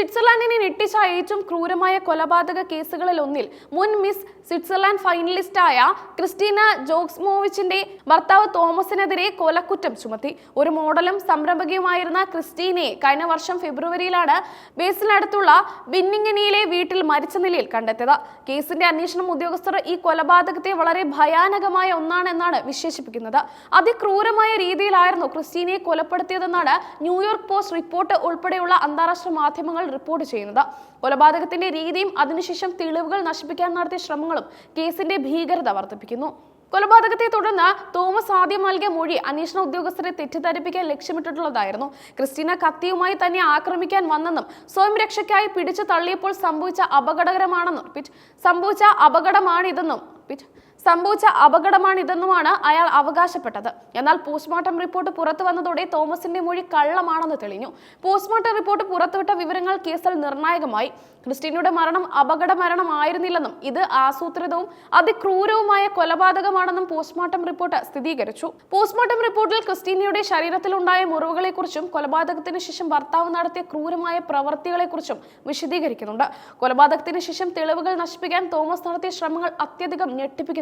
സ്വിറ്റ്സർലാൻഡിനെ ഞെട്ടിച്ച ഏറ്റവും ക്രൂരമായ കൊലപാതക കേസുകളിൽ ഒന്നിൽ മുൻ മിസ് സ്വിറ്റ്സർലാൻഡ് ഫൈനലിസ്റ്റായ ക്രിസ്റ്റീന ജോക്സ്മോവിച്ചിന്റെ ഭർത്താവ് തോമസിനെതിരെ കൊലക്കുറ്റം ചുമത്തി. ഒരു മോഡലും സംരംഭകയുമായിരുന്ന ക്രിസ്റ്റീനയെ കഴിഞ്ഞ വർഷം ഫെബ്രുവരിയിലാണ് ബേസിനടുത്തുള്ള ബിന്നിങ്ങനിയിലെ വീട്ടിൽ മരിച്ച നിലയിൽ കണ്ടെത്തിയത്. കേസിന്റെ അന്വേഷണം ഉദ്യോഗസ്ഥർ ഈ കൊലപാതകത്തെ വളരെ ഭയാനകമായ ഒന്നാണെന്നാണ് വിശേഷിപ്പിക്കുന്നത്. അതിക്രൂരമായ രീതിയിലായിരുന്നു ക്രിസ്റ്റീനയെ കൊലപ്പെടുത്തിയതെന്നാണ് ന്യൂയോർക്ക് പോസ്റ്റ് റിപ്പോർട്ട് ഉൾപ്പെടെയുള്ള അന്താരാഷ്ട്ര മാധ്യമങ്ങൾ റിപ്പോർട്ട് ചെയ്യുന്നത്. കൊലപാതകത്തിന്റെ രീതിയും അതിനുശേഷം തെളിവുകൾ നശിപ്പിക്കാൻ നടത്തിയ ശ്രമങ്ങളും കേസിന്റെ ഭീകരത വർദ്ധിപ്പിക്കുന്നു. കൊലപാതകത്തെ തുടർന്ന് തോമസ് ആദ്യം നൽകിയ മൊഴി അന്വേഷണ ഉദ്യോഗസ്ഥരെ തെറ്റിദ്ധരിപ്പിക്കാൻ ലക്ഷ്യമിട്ടിട്ടുള്ളതായിരുന്നു. ക്രിസ്റ്റീന കത്തിയുമായി തന്നെ ആക്രമിക്കാൻ വന്നെന്നും സ്വയം രക്ഷയ്ക്കായി പിടിച്ചു തള്ളിയപ്പോൾ സംഭവിച്ച അപകടകരമാണെന്നും പിറ്റ് സംഭവിച്ച അപകടമാണിതെന്നും റിപ്പീറ്റ് സംഭവിച്ച അപകടമാണിതെന്നുമാണ് അയാൾ അവകാശപ്പെട്ടത്. എന്നാൽ പോസ്റ്റ്മോർട്ടം റിപ്പോർട്ട് പുറത്തു വന്നതോടെ തോമസിന്റെ മൊഴി കള്ളമാണെന്ന് തെളിഞ്ഞു. പോസ്റ്റ്മോർട്ടം റിപ്പോർട്ട് പുറത്തുവിട്ട വിവരങ്ങൾ കേസിൽ നിർണായകമായി. ക്രിസ്റ്റീനയുടെ മരണം അപകട മരണമായിരുന്നില്ലെന്നും ഇത് ആസൂത്രിതവും അതിക്രൂരവുമായ കൊലപാതകമാണെന്നും പോസ്റ്റ്മോർട്ടം റിപ്പോർട്ട് സ്ഥിരീകരിച്ചു. പോസ്റ്റ്മോർട്ടം റിപ്പോർട്ടിൽ ക്രിസ്റ്റീനയുടെ ശരീരത്തിലുണ്ടായ മുറിവുകളെക്കുറിച്ചും കൊലപാതകത്തിന് ശേഷം ഭർത്താവ് നടത്തിയ ക്രൂരമായ പ്രവൃത്തികളെക്കുറിച്ചും വിശദീകരിക്കുന്നുണ്ട്. കൊലപാതകത്തിന് ശേഷം തെളിവുകൾ നശിപ്പിക്കാൻ തോമസ് നടത്തിയ ശ്രമങ്ങൾ അത്യധികം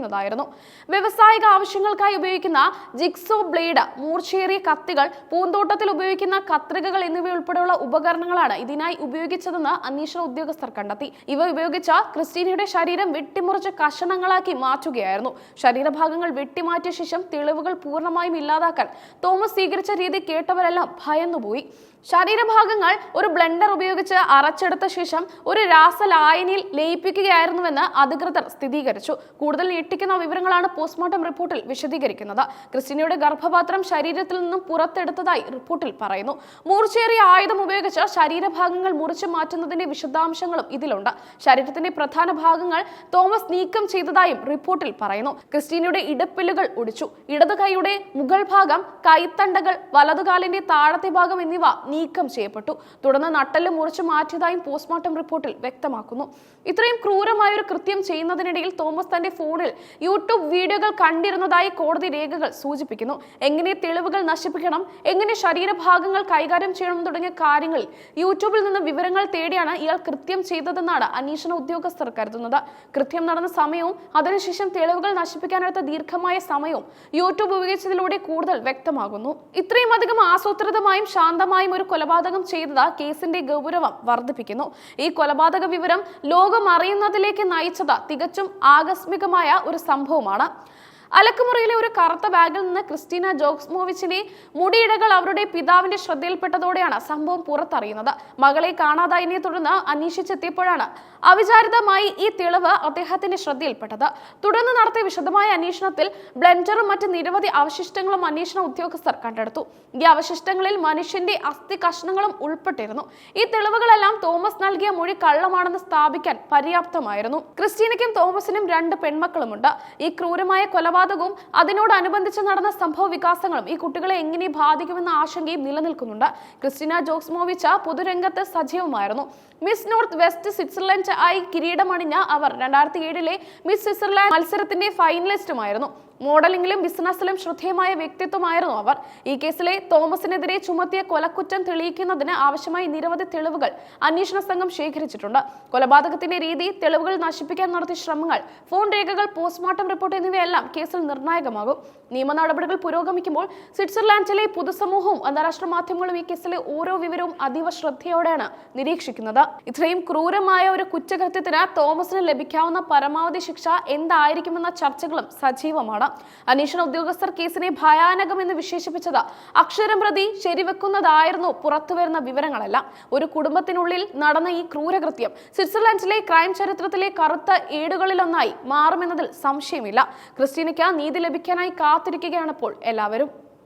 ഞെട്ടിപ്പിക്കുന്നതായിരുന്നു വ്യവസായിക ആവശ്യങ്ങൾക്കായി ഉപയോഗിക്കുന്ന ജിക്സോ ബ്ലേഡ് മൂർച്ചേറിയ കത്തികൾ പൂന്തോട്ടത്തിൽ ഉപയോഗിക്കുന്ന കത്രികകൾ എന്നിവയുൾപ്പെടെയുള്ള ഉപകരണങ്ങളാണ് ഇതിനായി ഉപയോഗിച്ചതെന്ന് അന്വേഷണ ഉദ്യോഗസ്ഥർ കണ്ടെത്തി. ഇവ ഉപയോഗിച്ച ക്രിസ്റ്റീനയുടെ ശരീരം വെട്ടിമുറിച്ച് കഷണങ്ങളാക്കി മാറ്റുകയായിരുന്നു. ശരീരഭാഗങ്ങൾ വെട്ടിമാറ്റിയ ശേഷം തെളിവുകൾ പൂർണമായും ഇല്ലാതാക്കാൻ തോമസ് സ്വീകരിച്ച രീതി കേട്ടവരെല്ലാം ഭയന്നുപോയി. ശരീരഭാഗങ്ങൾ ഒരു ബ്ലെൻഡർ ഉപയോഗിച്ച് അരച്ചെടുത്ത ശേഷം ഒരു രാസ രാസലായനിയിൽ ലയിപ്പിക്കുകയായിരുന്നുവെന്ന് അധികൃതർ സ്ഥിരീകരിച്ചു. കൂടുതൽ ഞെട്ടിക്കുന്ന വിവരങ്ങളാണ് പോസ്റ്റ്മോർട്ടം റിപ്പോർട്ടിൽ വിശദീകരിക്കുന്നത്. ക്രിസ്റ്റിനയുടെ ഗർഭപാത്രം ശരീരത്തിൽ നിന്നും പുറത്തെടുത്തതായി റിപ്പോർട്ടിൽ പറയുന്നു. മൂർച്ചേറിയ ആയുധം ഉപയോഗിച്ച് ശരീരഭാഗങ്ങൾ മുറിച്ചു മാറ്റുന്നതിന്റെ വിശദാംശങ്ങളും ഇതിലുണ്ട്. ശരീരത്തിന്റെ പ്രധാന ഭാഗങ്ങൾ തോമസ് നീക്കം ചെയ്തതായും റിപ്പോർട്ടിൽ പറയുന്നു. ക്രിസ്റ്റീനയുടെ ഇടപ്പില്ലുകൾ ഒടിച്ചു. ഇടതു കൈയുടെ മുകൾ ഭാഗം കൈത്തണ്ടകൾ വലതുകാലിന്റെ താഴത്തെ ഭാഗം എന്നിവ നീക്കം ചെയ്യപ്പെട്ടു. തുടർന്ന് നട്ടെല്ല് മുറിച്ചു മാറ്റിയതായും പോസ്റ്റ്മോർട്ടം റിപ്പോർട്ടിൽ വ്യക്തമാക്കുന്നു. ഇത്രയും ക്രൂരമായ ഒരു കൃത്യം ചെയ്യുന്നതിനിടയിൽ തോമസ് തന്റെ ഫോണിൽ യൂട്യൂബ് വീഡിയോകൾ കണ്ടിരുന്നതായി കോടതി രേഖകൾ സൂചിപ്പിക്കുന്നു. എങ്ങനെ തെളിവുകൾ നശിപ്പിക്കണം എങ്ങനെ ശരീരഭാഗങ്ങൾ കൈകാര്യം ചെയ്യണം തുടങ്ങിയ കാര്യങ്ങളിൽ യൂട്യൂബിൽ നിന്ന് വിവരങ്ങൾ തേടിയാണ് ഇയാൾ കൃത്യം ചെയ്തതെന്നാണ് അന്വേഷണ ഉദ്യോഗസ്ഥർ കരുതുന്നത്. കൃത്യം നടന്ന സമയവും അതിനുശേഷം തെളിവുകൾ നശിപ്പിക്കാനെടുത്ത ദീർഘമായ സമയവും യൂട്യൂബ് ഉപയോഗിച്ചതിലൂടെ കൂടുതൽ വ്യക്തമാകുന്നു. ഇത്രയും അധികം ആസൂത്രിതമായും ശാന്തമായും ഒരു കൊലപാതകം ചെയ്തത് കേസിന്റെ ഗൗരവം വർദ്ധിപ്പിക്കുന്നു. ഈ കൊലപാതക വിവരം ലോകം അറിയുന്നതിലേക്ക് നയിച്ചത് തികച്ചും ആകസ്മികമായ ഒരു സംഭവമാണ്. അലക്കുമുറിയിലെ ഒരു കറുത്ത ബാഗിൽ നിന്ന് ക്രിസ്റ്റീന ജോക്സ്മോവിച്ചിനെ മുടിയിടകൾ അവരുടെ പിതാവിന്റെ ശ്രദ്ധയിൽപ്പെട്ടതോടെയാണ് സംഭവം പുറത്തറിയുന്നത്. മകളെ കാണാതായതിനെ തുടർന്ന് അന്വേഷിച്ചെത്തിയപ്പോഴാണ് അവിചാരിതമായി ഈ തെളിവ് അദ്ദേഹത്തിന്റെ ശ്രദ്ധയിൽപ്പെട്ടത്. തുടർന്ന് നടത്തിയ വിശദമായ അന്വേഷണത്തിൽ ബ്ലെൻഡറും മറ്റ് നിരവധി അവശിഷ്ടങ്ങളും അന്വേഷണ ഉദ്യോഗസ്ഥർ കണ്ടെടുത്തു. ഈ അവശിഷ്ടങ്ങളിൽ മനുഷ്യന്റെ അസ്ഥി കഷ്ണങ്ങളും ഉൾപ്പെട്ടിരുന്നു. ഈ തെളിവുകളെല്ലാം തോമസ് നൽകിയ മൊഴി കള്ളമാണെന്ന് സ്ഥാപിക്കാൻ പര്യാപ്തമായിരുന്നു. ക്രിസ്റ്റീനയ്ക്കും തോമസിനും രണ്ട് പെൺമക്കളുമുണ്ട്. ഈ ക്രൂരമായ കൊലപാതകവും അതിനോടനുബന്ധിച്ച് നടന്ന സംഭവ വികാസങ്ങളും ഈ കുട്ടികളെ എങ്ങനെ ബാധിക്കുമെന്ന ആശങ്കയും നിലനിൽക്കുന്നുണ്ട്. ക്രിസ്റ്റീന ജോക്സ്മോവിച്ച പൊതുരംഗത്ത് സജീവമായിരുന്നു. മിസ് നോർത്ത് വെസ്റ്റ് സ്വിറ്റ്സർലൻഡ് ആയി കിരീടമണിഞ്ഞ അവർ രണ്ടായിരത്തി ഏഴിലെ മിസ് സ്വിറ്റ്സർലാൻഡ് മത്സരത്തിന്റെ ഫൈനലിസ്റ്റുമായിരുന്നു. മോഡലിംഗിലും ബിസിനസ്സിലും ശ്രദ്ധേയമായ വ്യക്തിത്വമായിരുന്നു അവർ. ഈ കേസിലെ തോമസിനെതിരെ ചുമത്തിയ കൊലക്കുറ്റം തെളിയിക്കുന്നതിന് ആവശ്യമായ നിരവധി തെളിവുകൾ അന്വേഷണ സംഘം ശേഖരിച്ചിട്ടുണ്ട്. കൊലപാതകത്തിന്റെ രീതി തെളിവുകൾ നശിപ്പിക്കാൻ നടത്തിയ ശ്രമങ്ങൾ ഫോൺ രേഖകൾ പോസ്റ്റ്മോർട്ടം റിപ്പോർട്ട് എന്നിവയെല്ലാം കേസിൽ നിർണായകമാകും. നിയമ നടപടികൾ പുരോഗമിക്കുമ്പോൾ സ്വിറ്റ്സർലാൻഡിലെ പൊതുസമൂഹവും അന്താരാഷ്ട്ര മാധ്യമങ്ങളും ഈ കേസിലെ ഓരോ വിവരവും അതീവ ശ്രദ്ധയോടെയാണ് നിരീക്ഷിക്കുന്നത്. ഇത്രയും ക്രൂരമായ ഒരു കുറ്റകൃത്യത്തിന് തോമസിന് ലഭിക്കാവുന്ന പരമാവധി ശിക്ഷ എന്തായിരിക്കുമെന്ന ചർച്ചകളും സജീവമാണ്. അന്വേഷണ ഉദ്യോഗസ്ഥർ കേസിനെ ഭയാനകമെന്ന് വിശേഷിപ്പിച്ചത് അക്ഷരം പ്രതി ശരിവെക്കുന്നതായിരുന്നു പുറത്തുവരുന്ന വിവരങ്ങളല്ല. ഒരു കുടുംബത്തിനുള്ളിൽ നടന്ന ഈ ക്രൂരകൃത്യം സ്വിറ്റ്സർലൻഡിലെ ക്രൈം ചരിത്രത്തിലെ കറുത്ത ഏടുകളിലൊന്നായി മാറുമെന്നതിൽ സംശയമില്ല. ക്രിസ്റ്റീനയ്ക്ക് നീതി ലഭിക്കാനായി കാത്തിരിക്കുകയാണിപ്പോൾ എല്ലാവരും